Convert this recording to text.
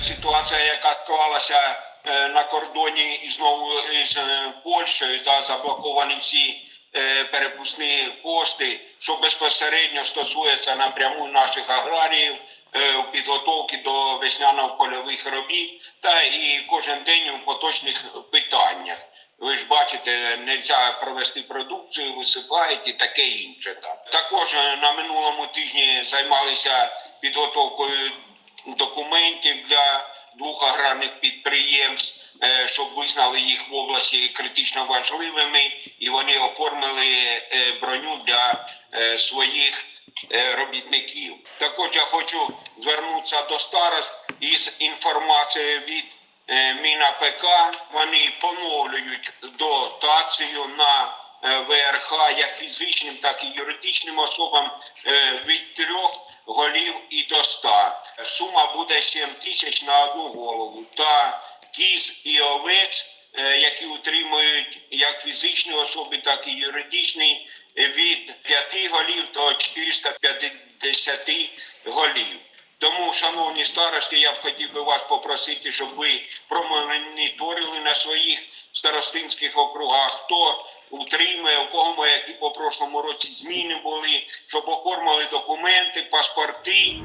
Ситуація, яка склалася е, на кордоні і знову із е, Польщею, да, заблоковані всі е, перепускні пости, що безпосередньо стосується напряму наших аграріїв підготовки до весняно-польових робіт та і кожен день у поточних питаннях. Ви ж бачите, не провести продукцію, висипають і таке інше. Там. Також на минулому тижні займалися підготовкою документів для двох аграрних підприємств, е, щоб визнали їх в області критично важливими, і вони оформили е, броню для е, своїх робітників. Також я хочу звернутися до старост із інформацією від МінАПК. Вони поновлюють дотацію на ВРХ як фізичним, так і юридичним особам від трьох до ста. Сума буде 7 тисяч на одну голову. Та кіз і овець, е, які утримують як фізичні особи, так і юридичні, е, від 5 голів до 450 голів. Тому, шановні старости, я б хотів би вас попросити, щоб ви промоніторили на своїх старостинських округах, хто утримує, у кого які по прошлому році зміни були, щоб оформили документи, паспорти.